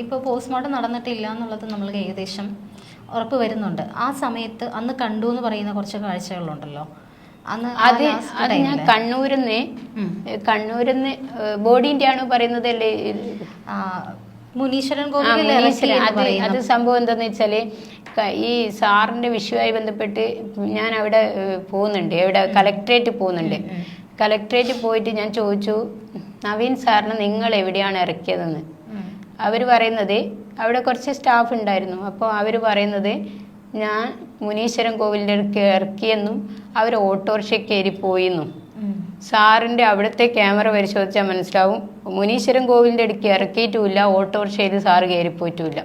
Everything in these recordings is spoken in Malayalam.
ഇപ്പോൾ പോസ്റ്റ്മോർട്ടം നടന്നിട്ടില്ല എന്നുള്ളത് നമ്മൾ ഏകദേശം ഉറപ്പ് വരുന്നുണ്ട്. ആ സമയത്ത് അന്ന് കണ്ടു എന്ന് പറയുന്ന കുറച്ച് കാഴ്ചകളുണ്ടല്ലോ. അന്ന് അത് അത് ഞാൻ കണ്ണൂരിന്ന്. കണ്ണൂരിന്ന് ബോഡിന്റെ ആണോ പറയുന്നത് അല്ലേ? മുനീശ്വരൻ അത് സംഭവം എന്താന്ന് വെച്ചാൽ ഈ സാറിന്റെ വിഷയവുമായി ബന്ധപ്പെട്ട് ഞാൻ അവിടെ പോകുന്നുണ്ട്. എവിടെ കലക്ട്രേറ്റ് പോകുന്നുണ്ട്. കലക്ട്രേറ്റ് പോയിട്ട് ഞാൻ ചോദിച്ചു നവീൻ സാറിന് നിങ്ങൾ എവിടെയാണ് ഇറക്കിയതെന്ന്? അവർ പറയുന്നത് അവിടെ കുറച്ച് സ്റ്റാഫ് ഉണ്ടായിരുന്നു. അപ്പോൾ അവർ പറയുന്നത് ഞാൻ മുനീശ്വരൻ കോവിലിന്റെ അടുക്ക് ഇറക്കിയെന്നും അവർ ഓട്ടോറിക്ഷ കയറി പോയെന്നും. സാറിന്റെ അവിടുത്തെ ക്യാമറ പരിശോധിച്ചാൽ മനസ്സിലാവും മുനീശ്വരൻ കോവിലിന്റെ അടുക്ക് ഇറക്കിയിട്ടുമില്ല ഓട്ടോറിക്ഷയിൽ സാറ് കയറിപ്പോയിട്ടുമില്ല.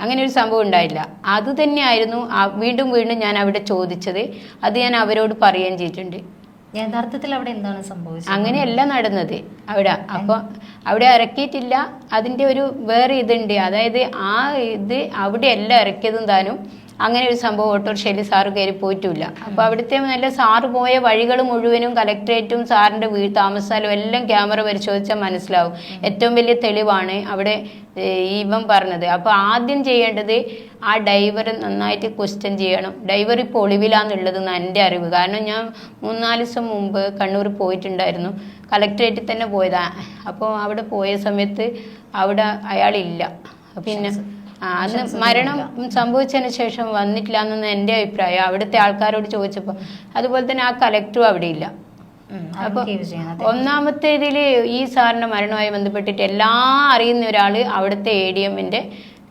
അങ്ങനെ ഒരു സംഭവം ഉണ്ടായില്ല. അത് തന്നെയായിരുന്നു വീണ്ടും വീണ്ടും ഞാൻ അവിടെ ചോദിച്ചത്. അത് ഞാൻ അവരോട് പറയുകയും ചെയ്തിട്ടുണ്ട്. യഥാർത്ഥത്തിൽ അവിടെ എന്താണ് സംഭവിച്ചത്? അങ്ങനെയല്ല നടന്നത്. അവിടെ അപ്പോൾ അവിടെ ഇറക്കിയിട്ടില്ല അതിന്റെ ഒരു വേറെ ഇതുണ്ട്. അതായത് ആ ഇത് അവിടെയല്ല ഇറക്കിയതും താനും അങ്ങനെ ഒരു സംഭവം ഓട്ടോറിക്ഷയിൽ സാറ് കയറി പോയിട്ടില്ല. അപ്പോൾ അവിടുത്തെ നല്ല സാറ് പോയ വഴികൾ മുഴുവനും കലക്ട്രേറ്റും സാറിന്റെ വീട് താമസസ്ഥലവും എല്ലാം ക്യാമറ പരിശോധിച്ചാൽ മനസ്സിലാവും. ഏറ്റവും വലിയ തെളിവാണ് അവിടെ ഇവൻ പറഞ്ഞത്. അപ്പോൾ ആദ്യം ചെയ്യേണ്ടത് ആ ഡൈവർ നന്നായിട്ട് ക്വസ്റ്റ്യൻ ചെയ്യണം. ഡൈവർ ഇപ്പോൾ ഒളിവിലാന്നുള്ളത് എന്റെ അറിവ്. കാരണം ഞാൻ മൂന്നാൽ ദിവസം മുമ്പ് കണ്ണൂർ പോയിട്ടുണ്ടായിരുന്നു. കലക്ട്രേറ്റിൽ തന്നെ പോയതാണ് അപ്പോൾ അവിടെ പോയ സമയത്ത് അവിടെ അയാളില്ല. പിന്നെ അന്ന് മരണം സംഭവിച്ചതിന് ശേഷം വന്നിട്ടില്ല എന്നാണ് എന്റെ അഭിപ്രായം. അവിടുത്തെ ആൾക്കാരോട് ചോദിച്ചപ്പോൾ അതുപോലെ തന്നെ ആ കലക്ടറും അവിടെ ഇല്ല അപ്പൊ ഒന്നാമത്തെ ഇതിൽ ഈ സാറിന്റെ മരണവുമായി ബന്ധപ്പെട്ടിട്ട് എല്ലാ അറിയുന്ന ഒരാൾ അവിടുത്തെ എ ഡി എമ്മിന്റെ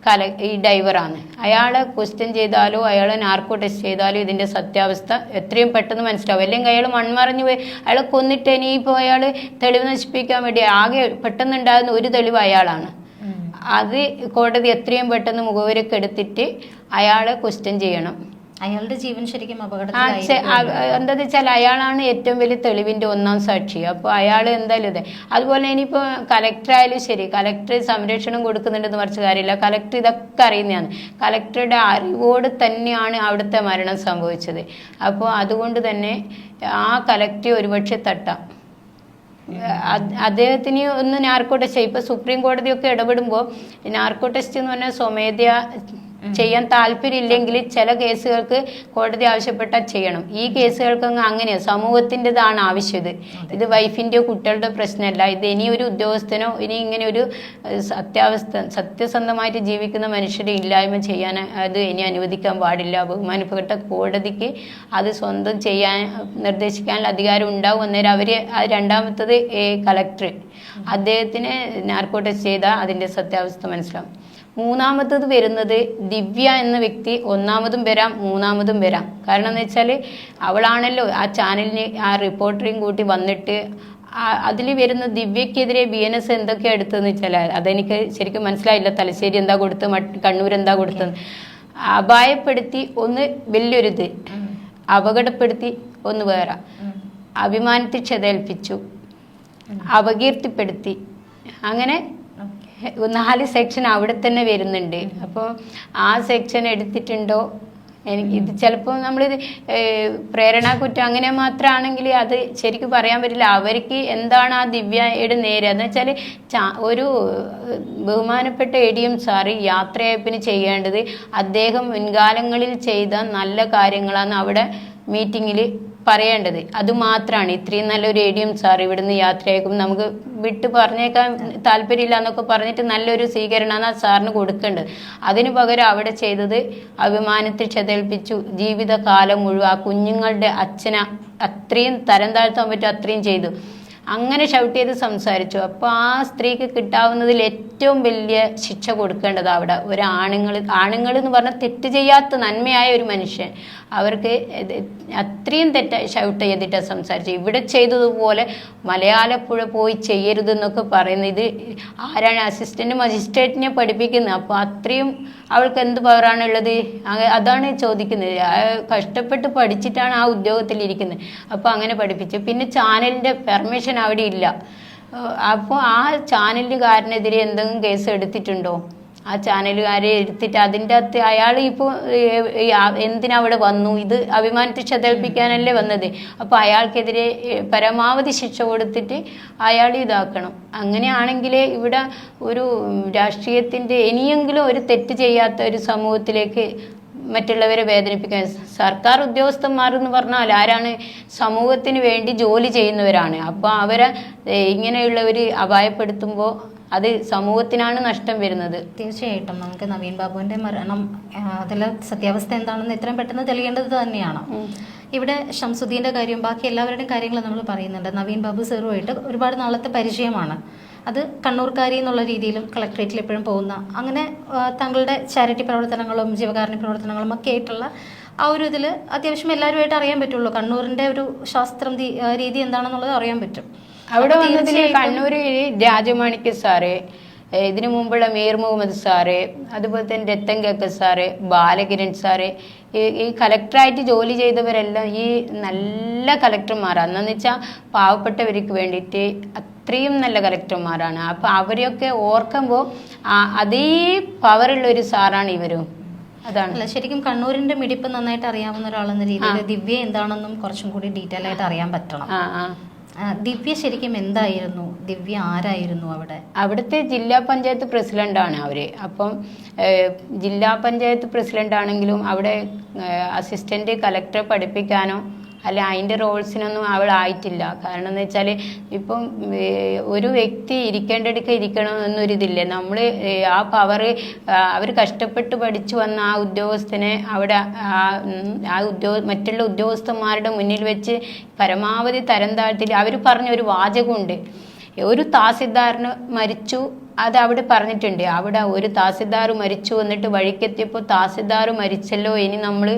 കല ഈ ഡൈവറാണ് അയാളെ ക്വസ്റ്റ്യൻ ചെയ്താലോ അയാളെ നാർക്കോ ടെസ്റ്റ് ചെയ്താലോ ഇതിന്റെ സത്യാവസ്ഥ എത്രയും പെട്ടെന്ന് മനസ്സിലാവും. അല്ലെങ്കിൽ അയാൾ മൺമറഞ്ഞു പോയി അയാളെ കൊന്നിട്ട് ഇനിയിപ്പോൾ അയാൾ തെളിവ് നശിപ്പിക്കാൻ വേണ്ടി ആകെ പെട്ടെന്നുണ്ടാകുന്ന ഒരു തെളിവ് അയാളാണ്. അത് കോടതി എത്രയും പെട്ടെന്ന് മുഖവരൊക്കെ എടുത്തിട്ട് അയാളെ ക്വസ്റ്റ്യൻ ചെയ്യണം. അയാളുടെ ജീവൻ ശരിക്കും അപകടം എന്താ എന്താന്ന് വെച്ചാൽ അയാളാണ് ഏറ്റവും വലിയ തെളിവിന്റെ ഒന്നാം സാക്ഷി. അപ്പോൾ അയാൾ എന്തായാലും ഇത് അതുപോലെ ഇനിയിപ്പോൾ കലക്ടർ ആയാലും ശരി കലക്ടർ സംരക്ഷണം കൊടുക്കുന്നുണ്ടെന്ന് മറിച്ച് കാര്യമില്ല. കലക്ടർ ഇതൊക്കെ അറിയുന്നതാണ്. കലക്ടറുടെ അറിവോട് തന്നെയാണ് അവിടുത്തെ മരണം സംഭവിച്ചത്. അപ്പോൾ അതുകൊണ്ട് തന്നെ ആ കലക്ടറെ ഒരുപക്ഷെ തട്ടാം. അദ്ദേഹത്തിന് ഒന്ന് നാർക്കോ ടെസ്റ്റ് ഇപ്പൊ സുപ്രീം കോടതിയൊക്കെ ഇടപെടുമ്പോൾ നാർക്കോ ടെസ്റ്റ് എന്ന് പറഞ്ഞാൽ സ്വമേധയാ ചെയ്യാൻ താല്പര്യമില്ലെങ്കിൽ ചില കേസുകൾക്ക് കോടതി ആവശ്യപ്പെട്ടാൽ ചെയ്യണം. ഈ കേസുകൾക്കൊന്നും അങ്ങനെയാണ് സമൂഹത്തിന്റെതാണ് ആവശ്യം ഇത്. ഇത് വൈഫിന്റെയോ കുട്ടികളുടെ പ്രശ്നമല്ല. ഇത് ഇനി ഒരു ഉദ്യോഗസ്ഥനോ ഇനി ഇങ്ങനെ ഒരു സത്യാവസ്ഥ സത്യസന്ധമായിട്ട് ജീവിക്കുന്ന മനുഷ്യരെ ഇല്ലായ്മ ചെയ്യാൻ അത് ഇനി അനുവദിക്കാൻ പാടില്ല. ബഹുമാനപ്പെട്ട കോടതിക്ക് അത് സ്വന്തം ചെയ്യാൻ നിർദ്ദേശിക്കാനുള്ള അധികാരം ഉണ്ടാവും അന്നേരം അവർ രണ്ടാമത്തത് കലക്ടർ. അദ്ദേഹത്തിന് നാർക്കോട്ടസ് ചെയ്താൽ അതിന്റെ സത്യാവസ്ഥ മനസ്സിലാവും. മൂന്നാമത്തത് വരുന്നത് ദിവ്യ എന്ന വ്യക്തി ഒന്നാമതും വരാം മൂന്നാമതും വരാം. കാരണം എന്ന് വെച്ചാൽ അവളാണല്ലോ ആ ചാനലിന് ആ റിപ്പോർട്ടറേയും കൂട്ടി വന്നിട്ട് അതിൽ വരുന്ന ദിവ്യക്കെതിരെ ബി എൻ എസ് എന്തൊക്കെയാണ് എടുത്തതെന്ന് വെച്ചാൽ അതെനിക്ക് ശരിക്കും മനസ്സിലായില്ല. തലശ്ശേരി എന്താ കൊടുത്തത് മറ്റ് കണ്ണൂർ എന്താ കൊടുത്തത് അപായപ്പെടുത്തി ഒന്ന് വലിയൊരിത്. അപകടപ്പെടുത്തി ഒന്ന് വേറെ. അഭിമാനത്തിൽ ക്ഷതേൽപ്പിച്ചു അപകീർത്തിപ്പെടുത്തി. അങ്ങനെ നാല് സെക്ഷൻ അവിടെ തന്നെ വരുന്നുണ്ട്. അപ്പോൾ ആ സെക്ഷൻ എടുത്തിട്ടുണ്ടോ? എനിക്ക് ഇത് ചിലപ്പോൾ നമ്മൾ പ്രേരണ കുറ്റം അങ്ങനെ മാത്രമാണെങ്കിൽ അത് ശരിക്കും പറയാൻ പറ്റില്ല. അവർക്ക് എന്താണ് ആ ദിവ്യയുടെ നേരെ? എന്ന് വെച്ചാൽ ഒരു ബഹുമാനപ്പെട്ട എ ഡി എം സാറ് യാത്രയപ്പിന് ചെയ്യേണ്ടത് അദ്ദേഹം മുൻകാലങ്ങളിൽ ചെയ്ത നല്ല കാര്യങ്ങളാണ് അവിടെ മീറ്റിങ്ങിൽ പറയേണ്ടത്. അത് മാത്രമാണ് ഇത്രയും നല്ലൊരു എം സാർ ഇവിടുന്ന് യാത്രയാക്കും നമുക്ക് വിട്ട് പറഞ്ഞേക്കാൻ താല്പര്യമില്ല എന്നൊക്കെ പറഞ്ഞിട്ട് നല്ലൊരു സ്വീകരണമാണ് സാറിന് കൊടുക്കേണ്ടത് അതിന് പകരം അവിടെ ചെയ്തത് അഭിമാനത്തിൽ ചെതൽപ്പിച്ചു. ജീവിതകാലം മുഴുവൻ ആ കുഞ്ഞുങ്ങളുടെ അച്ഛനെ അത്രയും തരം താഴ്ത്താൻ പറ്റും അത്രയും ചെയ്തു. അങ്ങനെ ഷൗട്ട് ചെയ്ത് സംസാരിച്ചു. അപ്പോൾ ആ സ്ത്രീക്ക് കിട്ടാവുന്നതിൽ ഏറ്റവും വലിയ ശിക്ഷ കൊടുക്കേണ്ടത് അവിടെ ഒരു ആണുങ്ങൾ ആണുങ്ങൾ എന്ന് പറഞ്ഞാൽ തെറ്റ് ചെയ്യാത്ത നന്മയായ ഒരു മനുഷ്യൻ. അവർക്ക് അത്രയും തെറ്റായി ഷൗട്ട് ചെയ്തിട്ടാണ് സംസാരിച്ചു ഇവിടെ ചെയ്തതുപോലെ മലയാളപ്പുഴ പോയി ചെയ്യരുതെന്നൊക്കെ പറയുന്നത് ഇത് ആരാണ് അസിസ്റ്റന്റ് മജിസ്ട്രേറ്റിനെ പഠിപ്പിക്കുന്നത്? അപ്പോൾ അത്രയും അവൾക്ക് എന്ത് പവറാണുള്ളത് അതാണ് ചോദിക്കുന്നത്. കഷ്ടപ്പെട്ട് പഠിച്ചിട്ടാണ് ആ ഉദ്യോഗത്തിൽ ഇരിക്കുന്നത് അപ്പോൾ അങ്ങനെ പഠിപ്പിച്ചു. പിന്നെ ചാനലിന്റെ പെർമിഷൻ അവിടെ ഇല്ല. അപ്പോൾ ആ ചാനലുകാരനെതിരെ എന്തെങ്കിലും കേസ് എടുത്തിട്ടുണ്ടോ? ആ ചാനലുകാരെ എടുത്തിട്ട് അതിന്റെ അകത്ത് അയാൾ ഇപ്പോൾ എന്തിനവിടെ വന്നു? ഇത് അഭിമാനത്തെ ചതൽപ്പിക്കാനല്ലേ വന്നത്? അപ്പോൾ അയാൾക്കെതിരെ പരമാവധി ശിക്ഷ കൊടുത്തിട്ട് അയാൾ ഇതാക്കണം. അങ്ങനെയാണെങ്കിലേ ഇവിടെ ഒരു രാഷ്ട്രീയത്തിന്റെ ഇനിയെങ്കിലും ഒരു തെറ്റ് ചെയ്യാത്ത ഒരു സമൂഹത്തിലേക്ക് മറ്റുള്ളവരെ വേദനിപ്പിക്കാൻ. സർക്കാർ ഉദ്യോഗസ്ഥന്മാർ എന്ന് പറഞ്ഞാൽ ആരാണ്? സമൂഹത്തിന് വേണ്ടി ജോലി ചെയ്യുന്നവരാണ്. അപ്പോൾ അവരെ ഇങ്ങനെയുള്ളവർ അപായപ്പെടുത്തുമ്പോൾ അത് സമൂഹത്തിനാണ് നഷ്ടം വരുന്നത്. തീർച്ചയായിട്ടും. നമുക്ക് നവീൻ ബാബുവിന്റെ മരണം അതിലെ സത്യാവസ്ഥ എന്താണെന്ന് എത്രയും പെട്ടെന്ന് തെളിയേണ്ടത് തന്നെയാണ്. ഇവിടെ ഷംസുദ്ദീന്റെ കാര്യം ബാക്കി എല്ലാവരുടെയും കാര്യങ്ങൾ നമ്മൾ പറയുന്നുണ്ട്. നവീൻ ബാബു സാറുമായിട്ട് ഒരുപാട് നാളത്തെ പരിചയമാണ്. അത് കണ്ണൂർക്കാരി എന്നുള്ള രീതിയിലും കളക്ട്രേറ്റിൽ എപ്പോഴും പോകുന്ന അങ്ങനെ തങ്ങളുടെ താങ്കളുടെ ചാരിറ്റി പ്രവർത്തനങ്ങളും ജീവകാരുണ്യ പ്രവർത്തനങ്ങളും ഒക്കെ ആയിട്ടുള്ള ആ ഒരു ഇതിൽ അത്യാവശ്യം എല്ലാവരുമായിട്ട് അറിയാൻ പറ്റുള്ളൂ. കണ്ണൂരിന്റെ ഒരു ശാസ്ത്രം രീതി എന്താണെന്നുള്ളത് അറിയാൻ പറ്റും. അവിടെ വന്നതിൽ തീർച്ചയായിട്ടും രാജമാണിക്യ സാറ് ഇതിനു മുമ്പുള്ള മീർ മുഹമ്മദ് സാറ് അതുപോലെ തന്നെ രത്തൻ കേക്കർ സാറ് ബാലകിരൺ സാറ് ഈ കലക്ടറായിട്ട് ജോലി ചെയ്തവരെല്ലാം ഈ നല്ല കലക്ടർമാർ എന്നു വെച്ചാൽ പാവപ്പെട്ടവർക്ക് വേണ്ടിയിട്ട് അത്രയും നല്ല കലക്ടർമാരാണ്. അപ്പോൾ അവരെയൊക്കെ ഓർക്കുമ്പോൾ അതേ പവറുള്ള ഒരു സാറാണ് ഇവരും. അതാണ്. അല്ല ശരിക്കും കണ്ണൂരിന്റെ മിടിപ്പ് നന്നായിട്ട് അറിയാവുന്ന ഒരാളെന്ന രീതിയിൽ ദിവ്യ എന്താണെന്നും കുറച്ചും കൂടി ഡീറ്റെയിൽ ആയിട്ട് അറിയാൻ പറ്റണം. ദിവ്യ ശരിക്കും എന്തായിരുന്നു? ദിവ്യ ആരായിരുന്നു അവിടെ? അവിടുത്തെ ജില്ലാ പഞ്ചായത്ത് പ്രസിഡന്റാണ് അവർ. അപ്പം ജില്ലാ പഞ്ചായത്ത് പ്രസിഡന്റ് ആണെങ്കിലും അവിടെ അസിസ്റ്റന്റ് കലക്ടറെ പഠിപ്പിക്കാനോ അല്ല അതിന്റെ റോൾസിനൊന്നും അവൾ ആയിട്ടില്ല. കാരണം എന്ന് വെച്ചാൽ ഇപ്പം ഒരു വ്യക്തി ഇരിക്കേണ്ടടുക്ക ഇരിക്കണം എന്നൊരിതില്ലേ? നമ്മൾ ആ പവർ അവർ കഷ്ടപ്പെട്ട് പഠിച്ചു വന്ന ആ ഉദ്യോഗസ്ഥനെ അവിടെ ആ ഉദ്യോഗ മറ്റുള്ള ഉദ്യോഗസ്ഥന്മാരുടെ മുന്നിൽ വെച്ച് പരമാവധി തരം താഴ്ത്തി അവർ പറഞ്ഞ ഒരു വാചകമുണ്ട്. ഒരു താസിദ്ദാറിന് മരിച്ചു അത് അവിടെ പറഞ്ഞിട്ടുണ്ട്. അവിടെ ഒരു താസിദ്ദാർ മരിച്ചു എന്നിട്ട് വഴിക്കെത്തിയപ്പോൾ താസിദ്ദാർ മരിച്ചല്ലോ ഇനി നമ്മൾ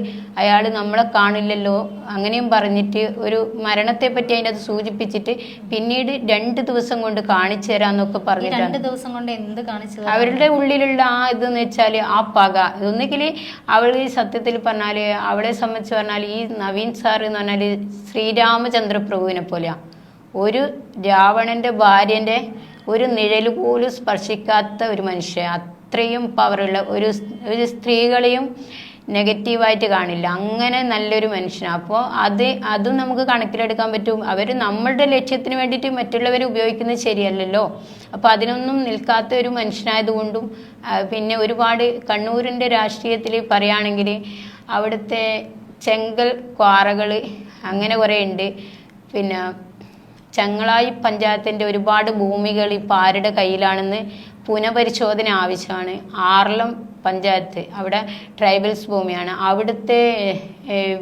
അയാൾ നമ്മളെ കാണില്ലല്ലോ. അങ്ങനെയും പറഞ്ഞിട്ട് ഒരു മരണത്തെ പറ്റി അതിന്റെ അത് സൂചിപ്പിച്ചിട്ട് പിന്നീട് രണ്ട് ദിവസം കൊണ്ട് കാണിച്ചു തരാന്നൊക്കെ ഈ രണ്ട് ദിവസം കൊണ്ട് എന്ത് കാണിച്ചു അവരുടെ ഉള്ളിലുള്ള ആ ഇതെന്ന് വെച്ചാൽ ആ പക. ഒന്നുകിൽ അവൾ സത്യത്തിൽ പറഞ്ഞാൽ അവളെ സംബന്ധിച്ച് പറഞ്ഞാൽ ഈ നവീൻ സാർ എന്ന് പറഞ്ഞാൽ ശ്രീരാമചന്ദ്ര പ്രഭുവിനെ പോലെയാ. ഒരു രാവണന്റെ ഭാര്യന്റെ ഒരു നിഴൽ പോലും സ്പർശിക്കാത്ത ഒരു മനുഷ്യൻ. അത്രയും പവറുള്ള ഒരു ഒരു സ്ത്രീകളെയും നെഗറ്റീവായിട്ട് കാണില്ല. അങ്ങനെ നല്ലൊരു മനുഷ്യനാണ് അപ്പോൾ അത് അതും നമുക്ക് കണക്കിലെടുക്കാൻ പറ്റും. അവർ നമ്മളുടെ ലക്ഷ്യത്തിന് വേണ്ടിയിട്ട് മറ്റുള്ളവരെ ഉപയോഗിക്കുന്നത് ശരിയല്ലല്ലോ. അപ്പോൾ അതിനൊന്നും നിൽക്കാത്ത ഒരു മനുഷ്യനായതുകൊണ്ടും പിന്നെ ഒരുപാട് കണ്ണൂരിന്റെ രാഷ്ട്രീയത്തിൽ പറയുകയാണെങ്കിൽ അവിടുത്തെ ചെങ്കൽ ക്വാറകൾ അങ്ങനെ കുറേ ഉണ്ട് പിന്നെ ചങ്ങളായി പഞ്ചായത്തിന്റെ ഒരുപാട് ഭൂമികൾ ഇപ്പോൾ ആരുടെ കയ്യിലാണെന്ന് പുനഃപരിശോധന ആവശ്യമാണ്. ആറളം പഞ്ചായത്ത് അവിടെ ട്രൈബൽസ് ഭൂമിയാണ്. അവിടുത്തെ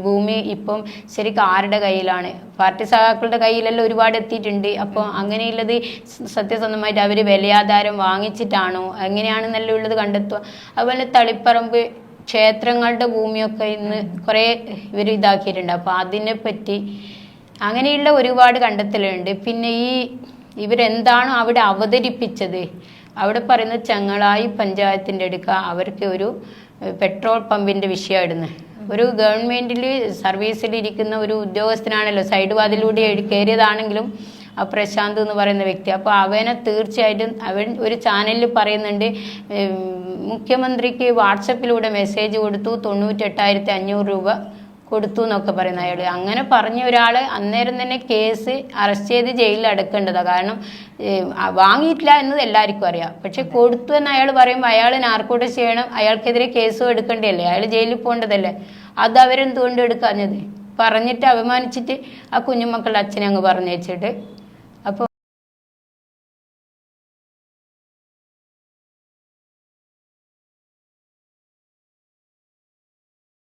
ഭൂമി ഇപ്പം ശരിക്കും ആരുടെ കയ്യിലാണ്? പാർട്ടി സഹാക്കളുടെ കയ്യിലെല്ലാം ഒരുപാട് എത്തിയിട്ടുണ്ട്. അപ്പോൾ അങ്ങനെയുള്ളത് സത്യസന്ധമായിട്ട് അവർ വിലയാധാരം വാങ്ങിച്ചിട്ടാണോ? എങ്ങനെയാണെന്നെല്ലാം ഉള്ളത് കണ്ടെത്തുക. അതുപോലെ തളിപ്പറമ്പ് ക്ഷേത്രങ്ങളുടെ ഭൂമിയൊക്കെ ഇന്ന് കുറേ ഇവർ ഇതാക്കിയിട്ടുണ്ട്. അപ്പോൾ അതിനെപ്പറ്റി അങ്ങനെയുള്ള ഒരുപാട് കണ്ടെത്തലുണ്ട്. പിന്നെ ഈ ഇവരെന്താണോ അവിടെ അവതരിപ്പിച്ചത്? അവിടെ പറയുന്ന ചങ്ങളായി പഞ്ചായത്തിന്റെ അടുക്ക അവർക്ക് ഒരു പെട്രോൾ പമ്പിന്റെ വിഷയമായിരുന്നു. ഒരു ഗവൺമെന്റിൽ സർവീസിൽ ഇരിക്കുന്ന ഒരു ഉദ്യോഗസ്ഥനാണല്ലോ സൈഡ് വാതിലൂടെ കയറിയതാണെങ്കിലും ആ പ്രശാന്ത് എന്ന് പറയുന്ന വ്യക്തി. അപ്പോൾ അവനെ തീർച്ചയായിട്ടും അവൻ ഒരു ചാനലിൽ പറയുന്നുണ്ട് മുഖ്യമന്ത്രിക്ക് വാട്സപ്പിലൂടെ മെസ്സേജ് കൊടുത്തു തൊണ്ണൂറ്റെട്ടായിരത്തി അഞ്ഞൂറ് രൂപ കൊടുത്തു എന്നൊക്കെ പറയുന്ന അയാൾ അങ്ങനെ പറഞ്ഞ ഒരാൾ അന്നേരം തന്നെ കേസ് അറസ്റ്റ് ചെയ്ത് ജയിലിൽ അടക്കേണ്ടതാണ് കാരണം വാങ്ങിയിട്ടില്ല എന്നത് എല്ലാവർക്കും അറിയാം. പക്ഷെ കൊടുത്തു എന്ന് അയാൾ പറയുമ്പോൾ അയാൾ നാർക്കോട്ട് ചെയ്യണം. അയാൾക്കെതിരെ കേസും എടുക്കേണ്ടതല്ലേ? അയാൾ ജയിലിൽ പോകേണ്ടതല്ലേ? അത് അവരെന്തുകൊണ്ട് എടുക്കാഞ്ഞത്? പറഞ്ഞിട്ട് അപമാനിച്ചിട്ട് ആ കുഞ്ഞുമക്കളുടെ അച്ഛനെ അങ്ങ് പറഞ്ഞു വെച്ചിട്ട്